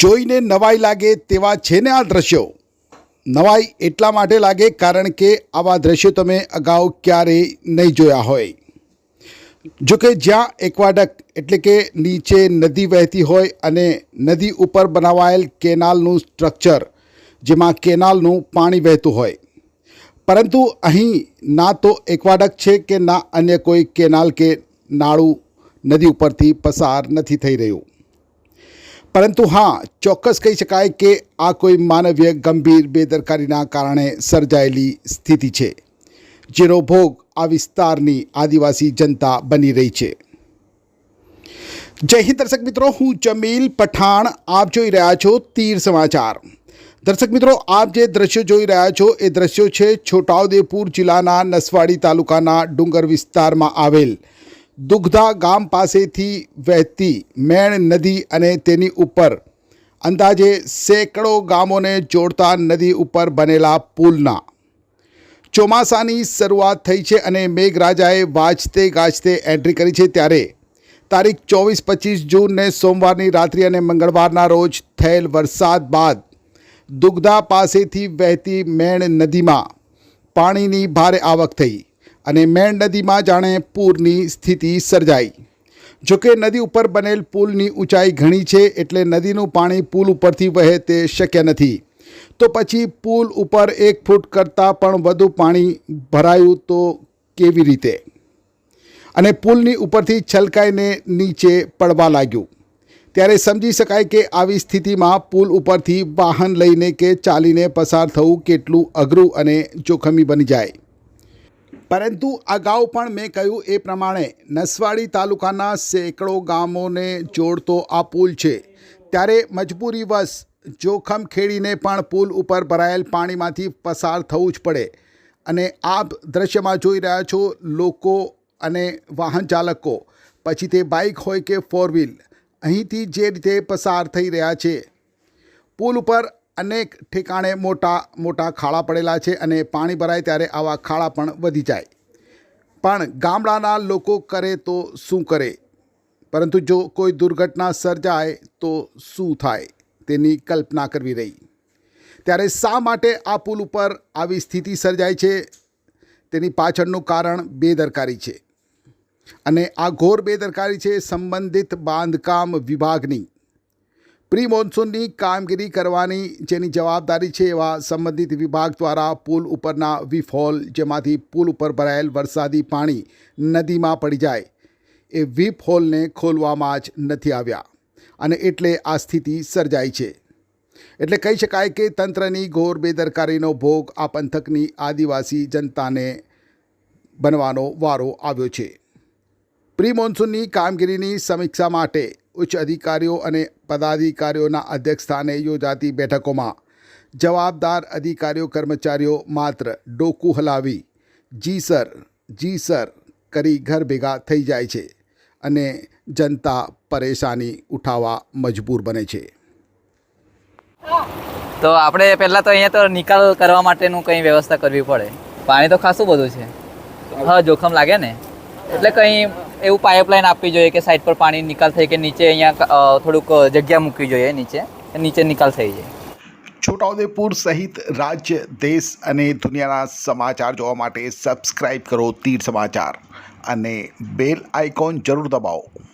જોઈને નવાઈ લાગે તેવા છે ને આ દ્રશ્યો? નવાઈ એટલા માટે લાગે કારણ કે આવા દ્રશ્યો તમે અગાઉ ક્યારેય નહીં જોયા હોય. જોકે જ્યાં એક્વાડક એટલે કે નીચે નદી વહેતી હોય અને નદી ઉપર બનાવાયેલ કેનાલનું સ્ટ્રક્ચર, જેમાં કેનાલનું પાણી વહેતું હોય. પરંતુ અહીં ના તો એક્વાડક છે કે ના અન્ય કોઈ કેનાલ કે નાળું નદી ઉપરથી પસાર નથી થઈ રહ્યું. પરંતુ હા, ચોક્કસ કહી શકાય કે આ કોઈ માનવીય ગંભીર બેદરકારીના કારણે સર્જાયેલી સ્થિતિ છે, જેનો ભોગ આ વિસ્તારની આદિવાસી જનતા બની રહી છે. જય હિન્દ દર્શક મિત્રો, હું જમીલ પઠાણ, આપ જોઈ રહ્યા છો તીર સમાચાર. દર્શક મિત્રો, આપ જે દ્રશ્યો જોઈ રહ્યા છો, એ દ્રશ્યો છે છોટાઉદેપુર જિલ્લાના નસવાડી તાલુકાના ડુંગર વિસ્તારમાં આવેલ દુગ્ધા ગામ પાસેથી વહેતી મેણ નદી અને તેની ઉપર અંદાજે સેંકડો ગામોને જોડતા નદી ઉપર બનેલા પુલના. ચોમાસાની શરૂઆત થઈ છે અને મેઘરાજાએ વાજતે ગાજતે એન્ટ્રી કરી છે ત્યારે તારીખ ચોવીસ પચીસ જૂનને સોમવારની રાત્રિ અને મંગળવારના રોજ થયેલ વરસાદ બાદ દુગ્ધા પાસેથી વહેતી મેણ નદીમાં પાણીની ભારે આવક થઈ. અને મેણ નદીમાં જાણે પૂરની સ્થિતિ સર્જાઈ. જોકે નદી ઉપર બનેલ પુલની ઊંચાઈ ઘણી છે એટલે નદીનું પાણી પુલ ઉપરથી વહે તે શક્ય નથી. તો પછી પુલ ઉપર એક ફૂટ કરતાં પણ વધુ પાણી ભરાયું તો કેવી રીતે? અને પુલની ઉપરથી છલકાઈને નીચે પડવા લાગ્યું. ત્યારે સમજી શકાય કે આવી સ્થિતિમાં પુલ ઉપરથી વાહન લઈને કે ચાલીને પસાર થવું કેટલું અઘરું અને જોખમી બની જાય. પરંતુ અગાઉ પણ મેં કહ્યું એ પ્રમાણે નસવાડી તાલુકાના સેંકડો ગામોને જોડતો આ પુલ છે. ત્યારે મજબૂરીવશ જોખમ ખેડીને પણ પુલ ઉપર ભરાયેલ પાણીમાંથી પસાર થવું જ પડે. અને આપ દ્રશ્યમાં જોઈ રહ્યા છો લોકો અને વાહન ચાલકો. પછી તે બાઇક હોય કે ફોર વ્હીલ અહીંથી જે રીતે પસાર થઈ રહ્યા છે. પુલ ઉપર અનેક ઠેકાણે મોટા મોટા ખાડા પડેલા છે અને પાણી ભરાય ત્યારે આવા ખાડા પણ વધી જાય. પણ ગામડાના લોકો કરે તો શું કરે? પરંતુ જો કોઈ દુર્ઘટના સર્જાય તો શું થાય તેની કલ્પના કરવી રહી. ત્યારે શા માટે આ પુલ ઉપર આવી સ્થિતિ સર્જાય છે? તેની પાછળનું કારણ બેદરકારી છે. અને આ ઘોર બેદરકારી છે સંબંધિત બાંધકામ વિભાગની. પ્રી મોન્સૂનની કામગીરી કરવાની જેની જવાબદારી છે એવા સંબંધિત વિભાગ દ્વારા પુલ ઉપરના વિફોલ, જેમાંથી પુલ ઉપર ભરાયેલ વરસાદી પાણી નદીમાં પડી જાય, એ વીપ હોલને ખોલવામાં જ નથી આવ્યા. અને એટલે આ સ્થિતિ સર્જાઈ છે. એટલે કહી શકાય કે તંત્રની ઘોર બેદરકારીનો ભોગ આ પંથકની આદિવાસી જનતાને બનવાનો વારો આવ્યો છે. પ્રી મોન્સૂનની કામગીરીની સમીક્ષા માટે ઉચ્ચ અધિકારીઓ અને પદાધિકારીઓના અધ્યક્ષસ્થાને યોજાતી બેઠકોમાં જવાબદાર અધિકારીઓ, કર્મચારીઓ માત્ર ડોકું હલાવી, જી સર જી સર કરી ઘર ભેગા થઈ જાય છે અને જનતા પરેશાની ઉઠાવવા મજબૂર બને છે. તો આપણે પહેલાં તો અહીંયા તો નિકાલ કરવા માટેનું કંઈ વ્યવસ્થા કરવી પડે? પાણી તો ખાસું બધું છે. હા, જોખમ લાગે ને? એટલે કંઈ એવું પાઇપલાઇન આપવી જોઈએ કે સાઈડ પર પાણી નિકાલ થઈ કે નીચે અહીંયા થોડુંક જગ્યા મૂકવી જોઈએ નીચે નીચે નિકાલ થઈ જાય. છોટાઉદેપુર સહિત રાજ્ય, દેશ અને દુનિયાના સમાચાર જોવા માટે સબસ્ક્રાઈબ કરો તીર સમાચાર અને બેલ આઇકોન જરૂર દબાવો.